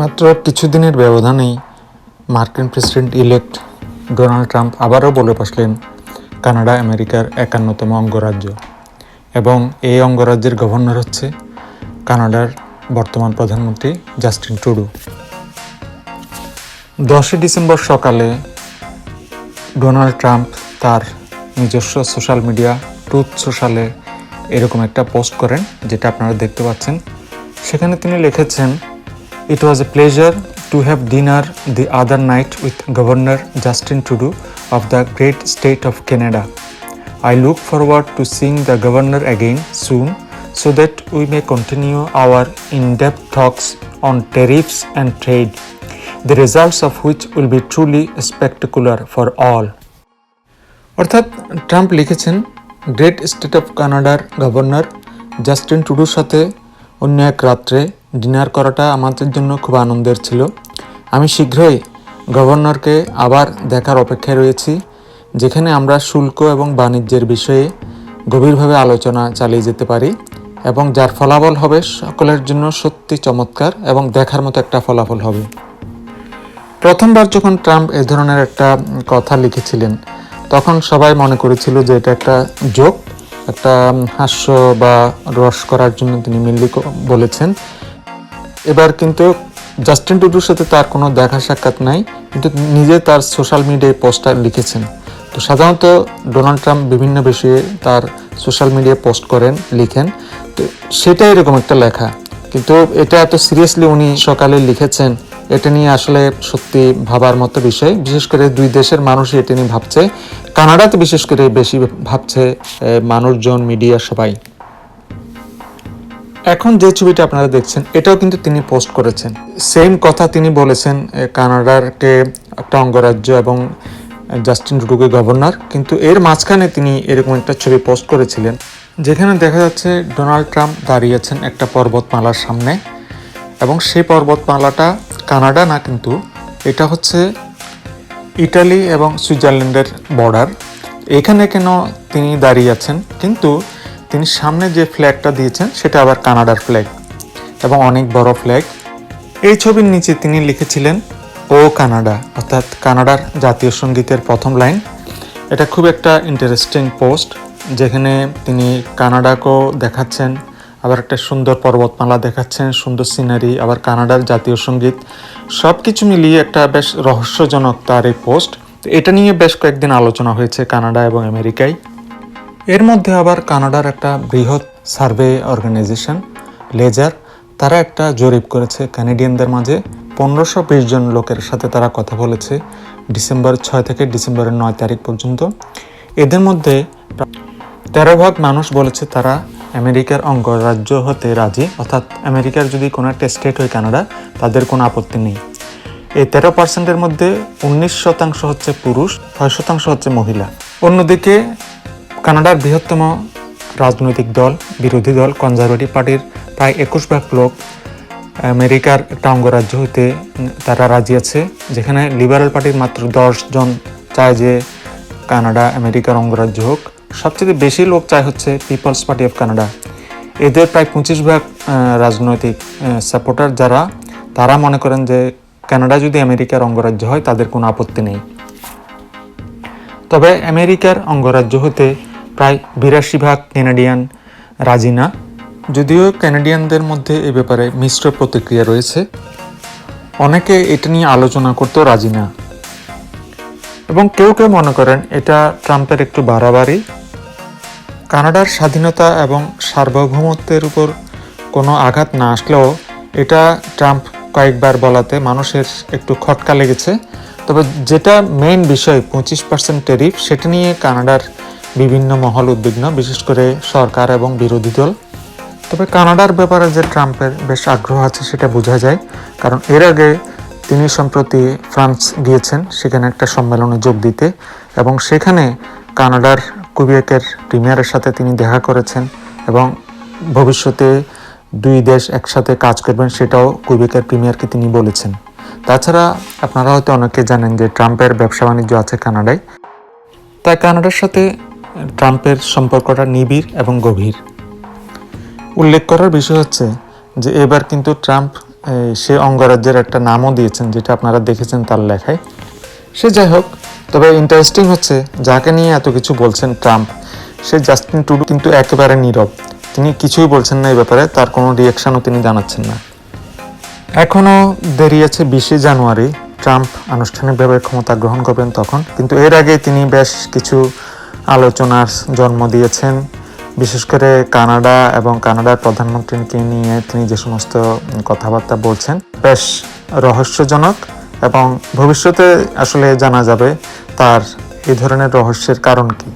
মাত্র কিছুদিনের ব্যবধানেই মার্কিন প্রেসিডেন্ট ইলেক্ট ডোনাল্ড ট্রাম্প আবারও বলে বসলেন, কানাডা আমেরিকার একান্নতম অঙ্গরাজ্য। এবং এই অঙ্গরাজ্যের গভর্নর হচ্ছে কানাডার বর্তমান প্রধানমন্ত্রী জাস্টিন টুডু দশই ডিসেম্বর সকালে ডোনাল্ড ট্রাম্প তার নিজস্ব সোশ্যাল মিডিয়া ট্রুথ সোশ্যালে এরকম একটা পোস্ট করেন, যেটা আপনারা দেখতে পাচ্ছেন। সেখানে তিনি লিখেছেন it was a pleasure to have dinner the other night with governor Justin Tudu of the great state of Canada I look forward to seeing the governor again soon so that we may continue our in depth talks on tariffs and trade, the results of which will be truly spectacular for all. অর্থাৎ Trump লিখেছেন great state of কানাডার governor Justin টুডুর সাথে অন্য এক রাত্রে dinner করাটা আমাদের জন্য খুব আনন্দের ছিল। আমি শীঘ্রই গভর্নরকে আবার দেখার অপেক্ষায় রয়েছি, যেখানে আমরা শুল্ক এবং বাণিজ্যের বিষয়ে গভীরভাবে আলোচনা চালিয়ে যেতে পারি এবং যার ফলাফল হবে সকলের জন্য সত্যি চমৎকার এবং দেখার মতো একটা ফলাফল হবে। প্রথমবার যখন ট্রাম্প এ ধরনের একটা কথা লিখেছিলেন, তখন সবাই মনে করেছিল যে এটা একটা জোক, একটা হাস্য বা রস করার জন্য তিনি মিল্লি বলেছেন। এবার কিন্তু জাস্টিন টুডুর সাথে তার কোনো দেখা সাক্ষাৎ নাই, কিন্তু নিজে তার সোশ্যাল মিডিয়ায় পোস্টার লিখেছেন। তো সাধারণত ডোনাল্ড ট্রাম্প বিভিন্ন বিষয়ে তার সোশ্যাল মিডিয়ায় পোস্ট করেন, লিখেন। তো সেটা এরকম একটা লেখা। কিন্তু এটা এত সিরিয়াসলি উনি সকালে লিখেছেন, এটা নিয়ে আসলে সত্যি ভাবার মতো বিষয়। বিশেষ করে দুই দেশের মানুষই এটা নিয়ে ভাবছে। কানাডাতে বিশেষ করে বেশি ভাবছে মানুষজন মিডিয়া সবাই। এখন যে ছবিটা আপনারা দেখছেন, এটাও কিন্তু তিনি পোস্ট করেছেন। সেম কথা তিনি বলেছেন কানাডারকে একটা অঙ্গরাজ্য এবং জাস্টিন টুডুকে গভর্নর, কিন্তু এর মাঝখানে তিনি এরকম একটা ছবি পোস্ট করেছিলেন, যেখানে দেখা যাচ্ছে ডোনাল্ড ট্রাম্প দাঁড়িয়েছেন একটা পর্বতমালার সামনে, এবং সেই পর্বতমালাটা কানাডা না, কিন্তু এটা হচ্ছে ইটালি এবং সুইজারল্যান্ডের বর্ডার। এখানে কেন তিনি দাঁড়িয়ে আছেন, কিন্তু তিনি সামনে যে ফ্ল্যাগটা দিয়েছেন, সেটা আবার কানাডার ফ্ল্যাগ এবং অনেক বড় ফ্ল্যাগ। এই ছবির নিচে তিনি লিখেছিলেন, ও কানাডা অর্থাৎ কানাডার জাতীয় সঙ্গীতের প্রথম লাইন। এটা খুব একটা ইন্টারেস্টিং পোস্ট যেখানে তিনি কানাডাকেও দেখাচ্ছেন, আবার একটা সুন্দর পর্বতমালা দেখাচ্ছেন, সুন্দর সিনারি আবার কানাডার জাতীয় সংগীত। সব কিছু মিলিয়ে একটা বেশ রহস্যজনক তার এই পোস্ট এটা নিয়ে বেশ কয়েকদিন আলোচনা হয়েছে কানাডা এবং আমেরিকায়। এর মধ্যে আবার কানাডার একটা বৃহৎ সার্ভে অর্গানাইজেশন, লেজার, তারা একটা জরিপ করেছে কানাডিয়ানদের মাঝে। পনেরোশো বিশ জন লোকের সাথে তারা কথা বলেছে ডিসেম্বর ছয় থেকে ডিসেম্বরের নয় তারিখ পর্যন্ত। এদের মধ্যে তেরো ভাগ মানুষ বলেছে তারা আমেরিকার অঙ্গরাজ্য হতে রাজি। অর্থাৎ আমেরিকার যদি কোনো একটা স্টেট হয় কানাডা, তাদের কোনো আপত্তি নেই। এই তেরো পার্সেন্টের মধ্যে উনিশ শতাংশ হচ্ছে পুরুষ, ছয় শতাংশ হচ্ছে মহিলা। অন্যদিকে কানাডার বৃহত্তম রাজনৈতিক দল, বিরোধী দল, কনজারভেটিভ পার্টির প্রায় একুশ ভাগ লোক আমেরিকার একটা অঙ্গরাজ্য হইতে তারা রাজি আছে, যেখানে লিবারেল পার্টির মাত্র জন চায় যে কানাডা আমেরিকার অঙ্গরাজ্য হোক। সবচেয়ে বেশি লোক চায় হচ্ছে পিপলস পার্টি অফ কানাডা। এদের প্রায় পঁচিশ ভাগ রাজনৈতিক সাপোর্টার যারা, তারা মনে করেন যে কানাডা যদি আমেরিকার অঙ্গরাজ্য হয়, তাদের কোনো আপত্তি নেই। তবে আমেরিকার অঙ্গরাজ্য হতে প্রায় বিরাশি ভাগ কানাডিয়ান রাজি না। যদিও কানাডিয়ানদের মধ্যে এ ব্যাপারে মিশ্র প্রতিক্রিয়া রয়েছে। অনেকে এটা নিয়ে আলোচনা করতেও রাজি না। এবং কেউ কেউ মনে করেন এটা ট্রাম্পের একটু বাড়াবাড়ি। কানাডার স্বাধীনতা এবং সার্বভৌমত্বের উপর কোনো আঘাত না আসলেও এটা ট্রাম্প কয়েকবার বলাতে মানুষের একটু খটকা লেগেছে। তবে যেটা মেইন বিষয়, পঁচিশ পার্সেন্ট টেরিফ সেটা নিয়ে কানাডার বিভিন্ন মহল উদ্বিগ্ন, বিশেষ করে সরকার এবং বিরোধী দল। তবে কানাডার ব্যাপারে যে ট্রাম্পের বেশ আগ্রহ আছে সেটা বোঝা যায়। কারণ এর আগে তিনি সম্প্রতি ফ্রান্স গিয়েছেন, সেখানে একটা সম্মেলনে যোগ দিতে। এবং সেখানে কানাডার কুবেকের প্রিমিয়ারের সাথে তিনি দেখা করেছেন। এবং ভবিষ্যতে দুই দেশ একসাথে কাজ করবেন সেটাও কুবেকের প্রিমিয়ারকে তিনি বলেছেন। তাছাড়া আপনারা হয়তো অনেকে জানেন যে ট্রাম্পের ব্যবসা বাণিজ্য আছে কানাডায়। তাই কানাডার সাথে ট্রাম্পের সম্পর্কটা নিবিড় এবং গভীর। উল্লেখ করার বিষয় হচ্ছে যে এবার কিন্তু ট্রাম্প সে অঙ্গরাজ্যের একটা নামও দিয়েছেন, যেটা আপনারা দেখেছেন তার লেখায়। সে যাই হোক, তবে ইন্টারেস্টিং হচ্ছে যাকে নিয়ে এত কিছু বলছেন ট্রাম্প, সে জাস্টিন টুডু কিন্তু একেবারে নীরব। তিনি কিছুই বলছেন না এই ব্যাপারে, তার কোনো রিয়াকশনও তিনি জানাচ্ছেন না। এখনও দেরি আছে বিশে জানুয়ারি, ট্রাম্প আনুষ্ঠানিকভাবে ক্ষমতা গ্রহণ করবেন তখন, কিন্তু এর আগে তিনি বেশ কিছু আলোচনার জন্ম দিয়েছেন। বিশেষ করে কানাডা এবং কানাডার প্রধানমন্ত্রীকে নিয়ে তিনি যে সমস্ত কথাবার্তা বলছেন, বেশ রহস্যজনক এবং ভবিষ্যতে আসলে জানা যাবে তার এই ধরনের রহস্যের কারণ কি।